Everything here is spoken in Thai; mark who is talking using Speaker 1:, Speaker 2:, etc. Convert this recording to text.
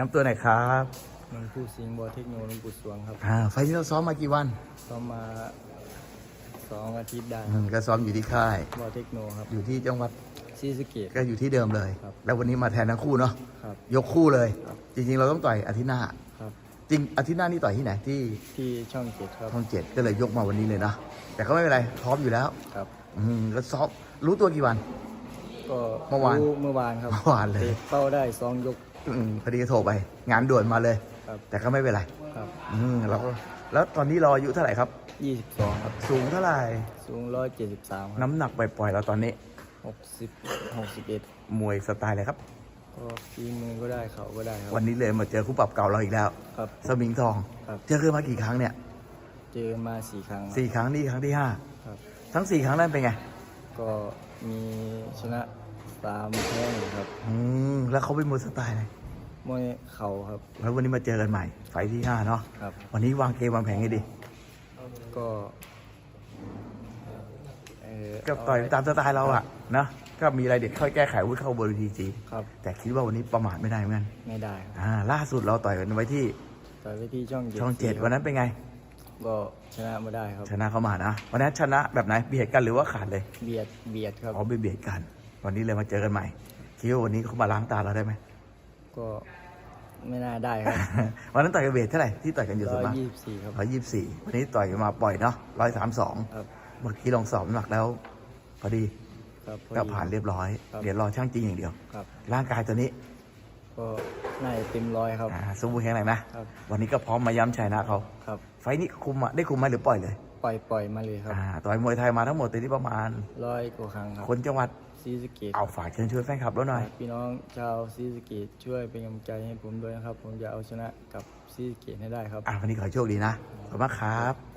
Speaker 1: น้ำตัวไหนอยครับ
Speaker 2: หนึ่งผู้สิงห์บัวเทคโนโลยีปุสวงครับ
Speaker 1: อ่าไฟล์ที่เราซ้อมมากี่วัน
Speaker 2: ก็มาสองอาทิตย์ได้
Speaker 1: อืมก็ซ้อมอยู่ที่ค่าย
Speaker 2: บัวเทคโนครับ
Speaker 1: อยู่ที่จังหวัด
Speaker 2: ซีสะเกต
Speaker 1: ก็อยู่ที่เดิมเลย
Speaker 2: ครับ
Speaker 1: แล้ววันนี้มาแทนทั้งคู่เนาะ
Speaker 2: ครับ
Speaker 1: ยกคู่เลย
Speaker 2: ครับ
Speaker 1: จริงๆ เราต้องต่อยอาทิตย์หน้า
Speaker 2: ครับ
Speaker 1: จริงอาทิตย์หน้านี่ต่อยที่ไหนที่
Speaker 2: ที่ช่องเจ็ดครับ
Speaker 1: ช่องเจ็ดก็เลยยกมาวันนี้เลยเนาะ แต่ก็ไม่เป็นไร พร้อมอยู่แล้ว
Speaker 2: ครับ
Speaker 1: อืมแล้วซ้อมรู้ตัวกี่วัน
Speaker 2: ก็
Speaker 1: เมื่อวาน
Speaker 2: รู้เมื่อวานครับ
Speaker 1: เมื่อวานเลย
Speaker 2: ตะเป้าได้สองยก
Speaker 1: อืมพอดีก็โทรไป งานด่วนมาเลย
Speaker 2: ครับ
Speaker 1: แต่ก็ไม่เป็นไร
Speaker 2: ครับ
Speaker 1: อืมเราก็แล้วตอนนี้เราอายุเท่าไหร่ครับ
Speaker 2: ยี่สิบสองครับ
Speaker 1: สูงเท่าไหร่
Speaker 2: สูงร้อยเจ็ดสิบสามครับ
Speaker 1: น้ำหนักปล่อยๆเราตอนนี้
Speaker 2: หกสิบหกสิบเอ็ด
Speaker 1: มวยสไตล์อะไรครับ
Speaker 2: ก็ฝีมือก็ได้เขาก็ได้ครับ
Speaker 1: วันนี้เลยมาเจอคู่ปรับเก่าเราอีกแล้ว
Speaker 2: ครับ
Speaker 1: สมิงทอง
Speaker 2: ครับ
Speaker 1: เจอกันมากี่ครั้งเนี่ย
Speaker 2: เจอมาสี่ครั้งครับ
Speaker 1: สี่ครั้งนี่ครั้งที่ห้า
Speaker 2: ครับ
Speaker 1: ทั้งสี่ครั้งนั้นเป็นไง
Speaker 2: ก็มีชนะ สามแพ้หนึ่งครับ
Speaker 1: อืมแล้วเขาเป็นมวยสไตล์ไหน
Speaker 2: มวยเข่าครับ
Speaker 1: แล้ววันนี้มาเจอกันใหม่ ไฟล์ที่ห้าเนาะ
Speaker 2: ครับ
Speaker 1: วันนี้วางเกมวางแผนให้ดี
Speaker 2: ก็เอ่อ
Speaker 1: ก็ต่อยตามสไตล์เราอะนะก็มีอะไรเด็ดค่อยแก้ไขวุ้เข้าบนเวทีจี
Speaker 2: ครับ
Speaker 1: แต่คิดว่าวันนี้ประมาทไม่ได้เหมือนกัน
Speaker 2: ไม่ได้ครับ
Speaker 1: อ่าล่าสุดเราต่อยกันไว้ที่
Speaker 2: ต่อยไปที่ช่อง
Speaker 1: ช่องเจ็ดวันนั้นเป็นไง
Speaker 2: ก็ชนะมาได้ครับ
Speaker 1: ชนะเข้ามานะวันนั้นชนะแบบไหนเบียดกันหรือว่าขาดเลย
Speaker 2: เบียดเบียดครับ
Speaker 1: อ๋อไปเบียดกัน วันนี้เลยมาเจอกันใหม่ คิดว่าวันนี้เขามาล้างตาเราได้ไหม
Speaker 2: ก็ไม่น่าได้ครับ
Speaker 1: วันนั้นต่อยกันเวทเท่าไหร่ที่ต่อยกันอยู่ส่
Speaker 2: ร้
Speaker 1: ว
Speaker 2: อนย
Speaker 1: มาก
Speaker 2: ยี่สิบสี่ครับ
Speaker 1: ร้อยยี่สิบสี่วันนี้ต่อยมาปล่อยเนาะร้อยสามสอง
Speaker 2: ครับ
Speaker 1: เมื่อกี้ลองสอบน้ำหนักแล้วพอดี
Speaker 2: ครับพอ
Speaker 1: ก็
Speaker 2: ดี
Speaker 1: ผ่านเรียบร้อย
Speaker 2: ครับ
Speaker 1: เดี๋ยวรอช่างจริงอย่างเดียว
Speaker 2: ครับ
Speaker 1: ร่างกายตัวนี้
Speaker 2: ก็น่าจะเต็มร้อยครับ
Speaker 1: อ่าสมบูรณ์แข็งแรงนะครับวันนี้ก็พร้อมมาย้ำชัยนะเขา
Speaker 2: ครับ
Speaker 1: ไฟล์นี้คุมอะได้คุมไหมหรือปล่อยเลย
Speaker 2: ปล่อยปล่อยมาเลยครับ
Speaker 1: อ่าต่อยมวยไทยมาทั้งหมดตอนนี้ประมาณ
Speaker 2: ร้อยกว่าครั้งครับ
Speaker 1: คนจังหวัด
Speaker 2: ซีสะเกต
Speaker 1: เอาฝากเชิญชวนแฟนคลับแล้วหน่อย
Speaker 2: พี่น้องชาวซีสะเกตช่วยเป็นกำลังใจให้ผมด้วยนะครับ ผมจะเอาชนะกับซีสะเกตให้ได้ครับ
Speaker 1: อ่าวันนี้ขอให้โชคดีนะขอบคุณมากครับ